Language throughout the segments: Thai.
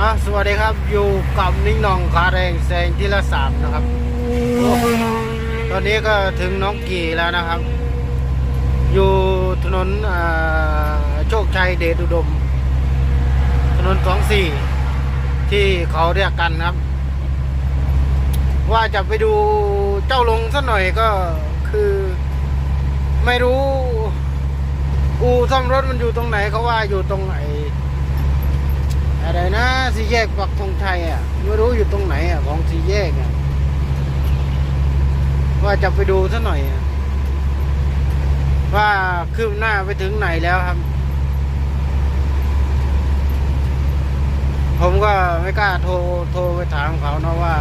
อะสวัสดีครับอยู่กับนิ่งนองคาแรงแซงที่ละสามนะครับอตอนนี้ก็ถึงน้องกี่แล้วนะครับ อยู่ถนนโชคชัยเดชอุดม ถนนสองสี่ที่เขาเรียกกันครับ ว่าจะไปดูเจ้าลงสักหน่อยก็คือไม่รู้ อู่ซ่อมรถมันอยู่ตรงไหนเขาว่าอยู่ตรงไหน อะไรนะสี่แยกปักธงชัยอะไม่รู้อยู่ตรงไหนอะของสี่แยกอะว่าจะไปดูซะหน่อยอว่าคืบหน้าไปถึงไหนแล้วครับ ผมก็ไม่กล้าโทรโทรไปถามเขานะว่า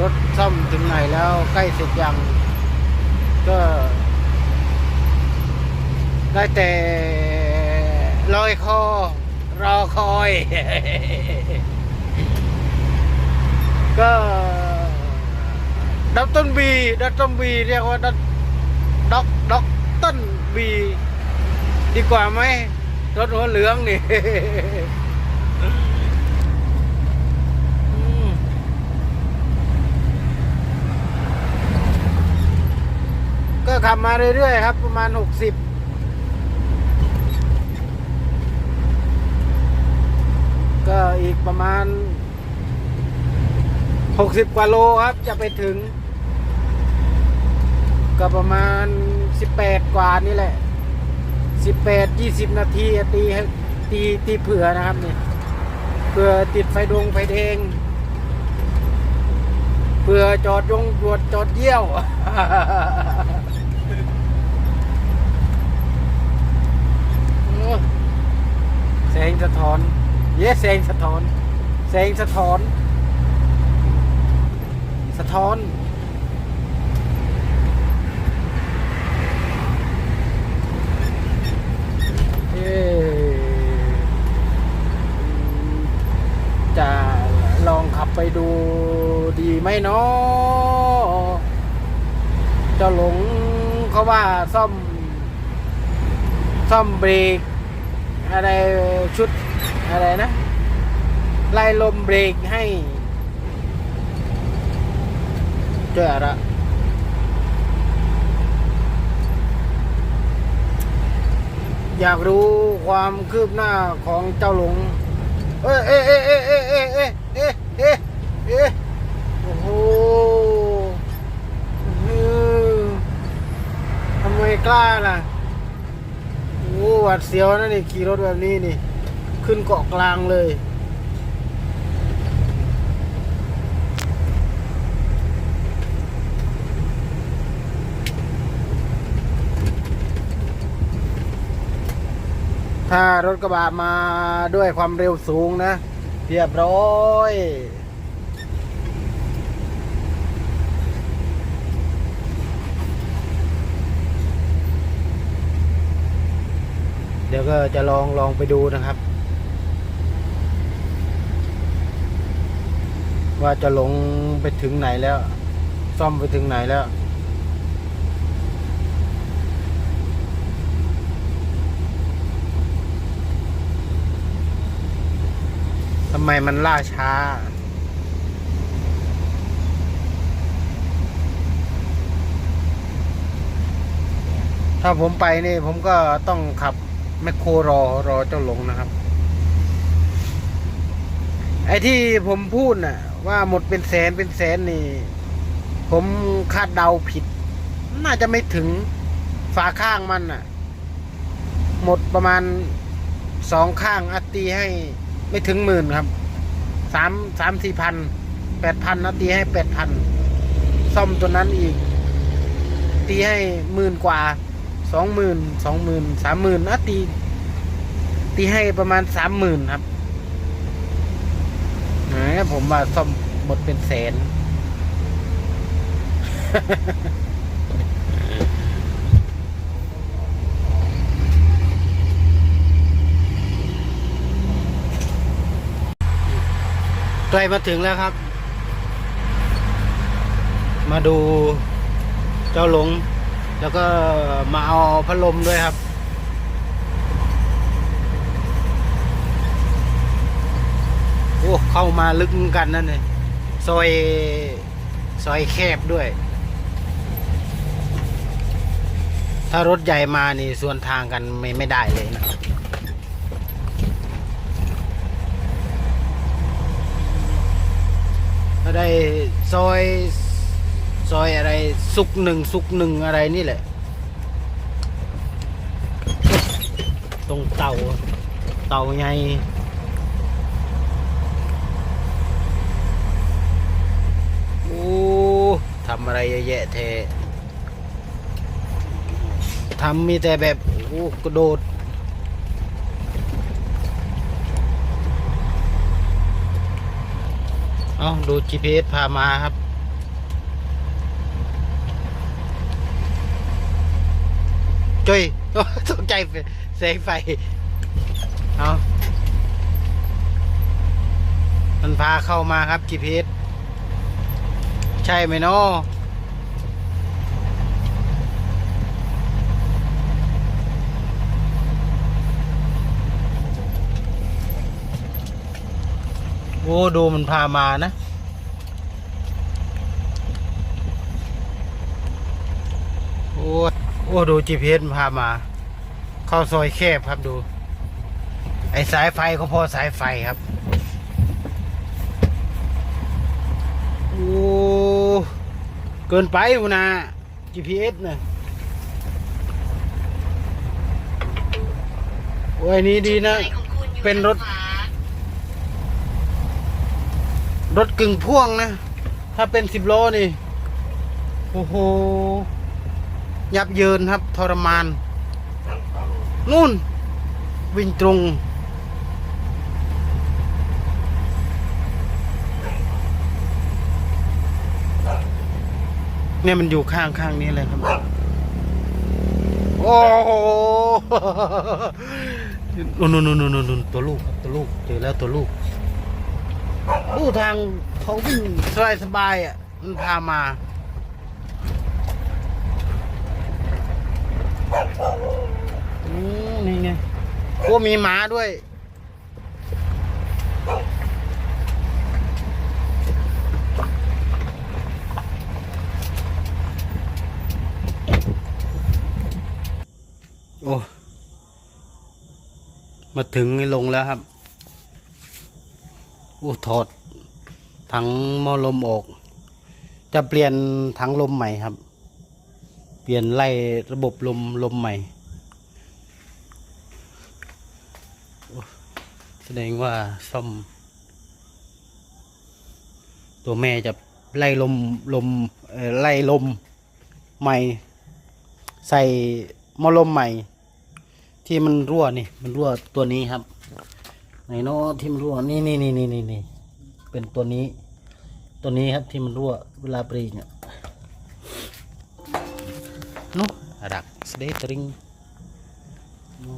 รถซ่อมถึงไหนแล้วใกล้เสร็จยัง ก็ได้แต่ลอยคอ รอคอย ก็ดับต้นบีดับต้นบีเรียกว่าดับด็อกด็อกต้นบีดีกว่าไหมรถหัวเหลืองนี่ก็ขับมาเรื่อยๆครับ ประมาณห ก็อีกประมาณ 60 กว่าโลครับ จะไปถึง ก็ประมาณ 18 กว่านี่แหละ 18 20 นาทีตีตีตีเผื่อนะครับนี่เผื่อติดไฟดวงไฟแดงเผื่อจอดยงตรวจจอดเยี่ยว แสงสะท้อน เย้แสงสะท้อนแสงสะท้อน สะท้อนเอจะลองขับไปดูดีไหมเนาะจ้าหลงเขาว่าซ่อม ซ่อมเบรกอะไรชุด อะไรนะไล่ลมเบรกให้ช่วยอะไรอยากรู้ความคืบหน้าของเจ้าหลง เอ้ยเอ้ยเอ้ยเอ้ยเอ้ยเอ้ยเอ้ยเอ้ยเอ้ยเอ้ยโอ้โหทำไมกล้าล่ะโอ้หวัดเสียวนะนี่ขี่รถแบบนี้นี่ ขึ้นเกาะกลางเลย ถ้ารถกระบะมาด้วยความเร็วสูงนะเรียบร้อยเดี๋ยวก็จะลองลองไปดูนะครับ ว่าจะลงไปถึงไหนแล้ว ซ่อมไปถึงไหนแล้ว ทำไมมันล่าช้า ถ้าผมไปนี่ผมก็ต้องขับแมคโครรอรอเจ้าหลงนะครับ ไอ้ที่ผมพูดน่ะ ว่าหมดเป็นแสนเป็นแสนนี่ ผมคาดเดาผิด น่าจะไม่ถึงฝาข้างมันน่ะหมดประมาณสองข้างอัตีให้ไม่ถึงหมื่นครับสามสามสี่พันแปดพันนะตีให้แปดพันซ่อมตัวนั้นอีก ตีให้หมื่นกว่าสองหมื่นสองหมื่นสามหมื่นนะตีตีให้ประมาณสามหมื่นครับ แหมผมว่าซ่อมหมดเป็นแสน ใกล้มาถึงแล้วครับ มาดูเจ้าหลง แล้วก็มาเอาพัดลมด้วยครับ โอ้ เข้ามาลึกกันนั่นเลยซอยซอยแคบด้วย ถ้ารถใหญ่มานี่ส่วนทางกันไม่ไม่ได้เลยนะถ้าได้ซอยซอยอะไรสุกหนึ่งสุกหนึ่งอะไรนี่แหละ ตรงเตาเตาไงโอ้ ทำอะไรเยอะแยะเททำมีแต่แบบโอ้กระโดด เอาดู GPS พามาครับ จุยตกใจแสงไฟ เอามันพาเข้ามาครับ GPS ใช่ไหมเนาะโอ้ดูมันพามานะ โอ้โอ้ดู GPS มันพามา เข้าซอยแคบครับดู ไอสายไฟก็พอสายไฟครับ โอ้ เกินไปหัวหนะ GPS นะโอ้ยอันนี้ดีนะ เป็นรถ รถกึ่งพ่วงนะ ถ้าเป็นสิบล้อนี่ โอ้โห ยับเยินครับ ทรมาน นู่น วิ่งตรง เนี่ยมันอยู่ข้างข้างนี้เลยครับ โอ้โหนู่นนู่นนู่นนู่นนู่นตัวลูกครับตัวลูกเจอแล้วตัวลูกดูทางเขาวิ่งสบายสบายๆอะ มันพามาอืมนี่ไงโอ้มีหมาด้วย โอ้ มาถึงลงแล้วครับโอ้ถอดถังมอลมออก จะเปลี่ยนถังลมใหม่ครับ เปลี่ยนไล่ระบบลมลมใหม่ แสดงว่าซ่อม ตัวแม่จะไล่ลมลมไล่ลมใหม่ ใส่มอลมใหม่ ที่มันรั่วนี่มันรั่วตัวนี้ครับไหนเนาะที่มันรั่วนี่นี่นี่นี่นี่นี่เป็นตัวนี้ ตัวนี้ครับที่มันรั่วเวลาปรีเนี่ยนู้ดักสเดตริงโอ้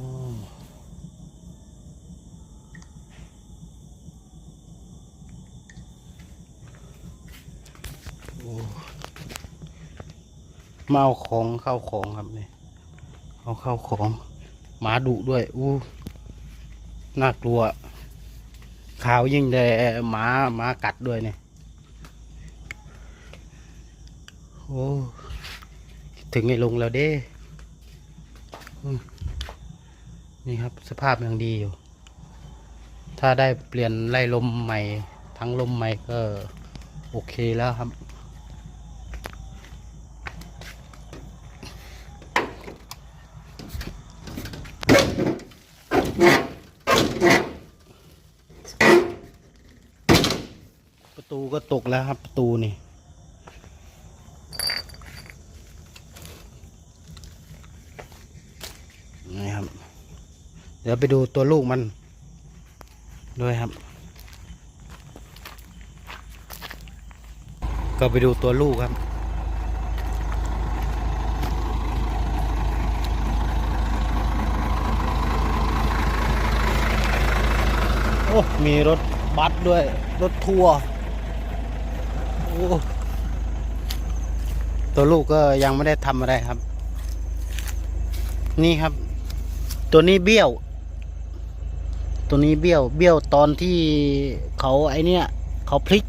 โอ้มาเอาของเข้าของครับนี่เอาเข้าของ หมาดุด้วย อู้น่ากลัว ขาวยิ่งแต่หมาหมากัดด้วยเนี่ย โอ้ถึงไอ้ลงแล้วเด้ นี่ครับสภาพยังดีอยู่ ถ้าได้เปลี่ยนไล่ลมใหม่ ทั้งลมใหม่ก็โอเคแล้วครับ ประตูก็ตกแล้วครับประตูนี่นี่ครับ เดี๋ยวไปดูตัวลูกมัน ด้วยครับ ก็ไปดูตัวลูกครับโอ้มีรถบัสด้วย รถทัวร์ ตัวลูกก็ยังไม่ได้ทำอะไรครับ นี่ครับ ตัวนี้เบี้ยว ตัวนี้เบี้ยว เบี้ยวตอนที่เขาไอเนี้ยเขาพลิก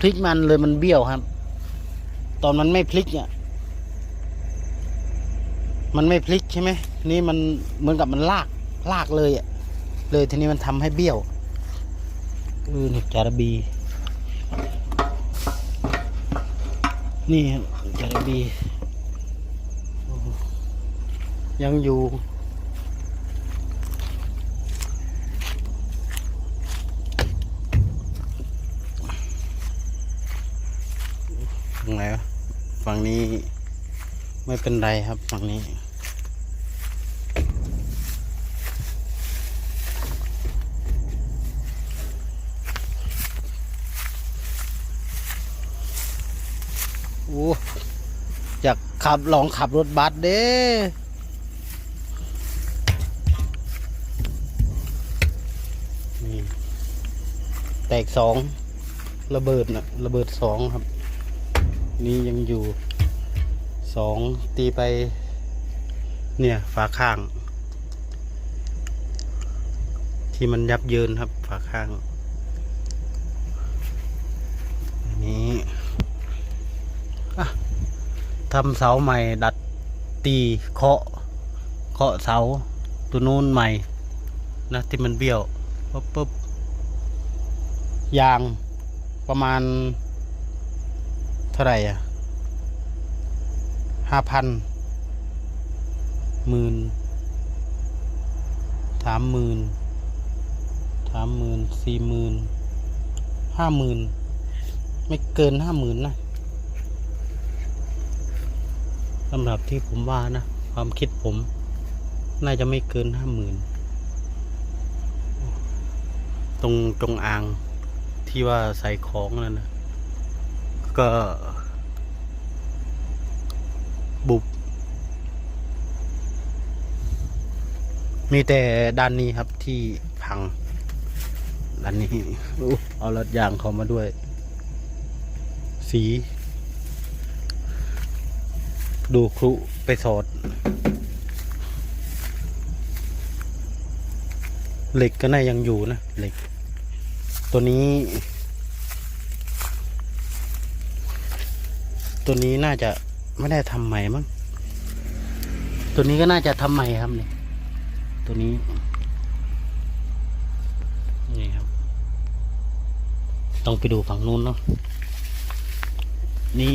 พลิกมันเลยมันเบี้ยวครับ ตอนมันไม่พลิกเนี่ยมันไม่พลิกใช่ไหมนี่มันเหมือนกับมันลากลากเลยอะเลยทีนี้มันทำให้เบี้ยวเออนี่จาระบี นี่ครับจระบียังอยู่ตรงไหนฝั่งนี้ไม่เป็นไรครับฝั่งนี้ โอ้อยาก ขับลองขับรถบัสเด้นี่แตกสองระเบิดนะระเบิดสองครับ นี่ยังอยู่สองตีไป เนี่ยฝาข้าง ที่มันยับเยินครับฝาข้างอันนี้อะ ทำเสาใหม่ ดัดตีเคาะเคาะเสาตัวนู้นใหม่นะที่มันเบี้ยวปุ๊บปุ๊บยางประมาณ เท่าไหร่อะห้าพันหมื่นสามหมื่นสามหมื่นสี่หมื่นห้าหมื่นไม่เกินห้าหมื่นนะ สำหรับที่ผมว่านะ ความคิดผม น่าจะไม่เกินห้าหมื่นตรงจงอ่างที่ว่าใส่ของนั่นนะก็ บุบ มีแต่ด้านนี้ครับที่พัง ด้านนี้เอารถยางเขามาด้วย สี ดูครุไปสอด เหล็กก็น่ายังอยู่นะ เหล็ก ตัวนี้ ตัวนี้น่าจะไม่ได้ทำใหม่มั้งตัวนี้ก็น่าจะทำใหม่ครับเนี่ยตัวนี้นี่ครับ ต้องไปดูฝั่งนู้นเนาะนี่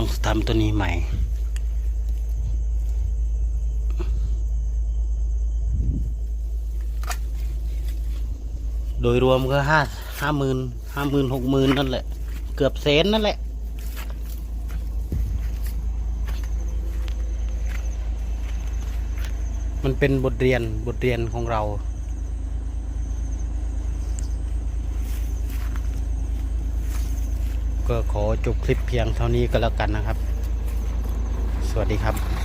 ต้องทำตัวนี้ใหม่โดยรวมก็ห้าห้าหมื่นห้าหมื่นหกหมื่นนั่นแหละ เกือบแสนนั่นแหละ มันเป็นบทเรียนบทเรียนของเรา ก็ขอจบคลิปเพียงเท่านี้ก็แล้วกันนะครับ สวัสดีครับ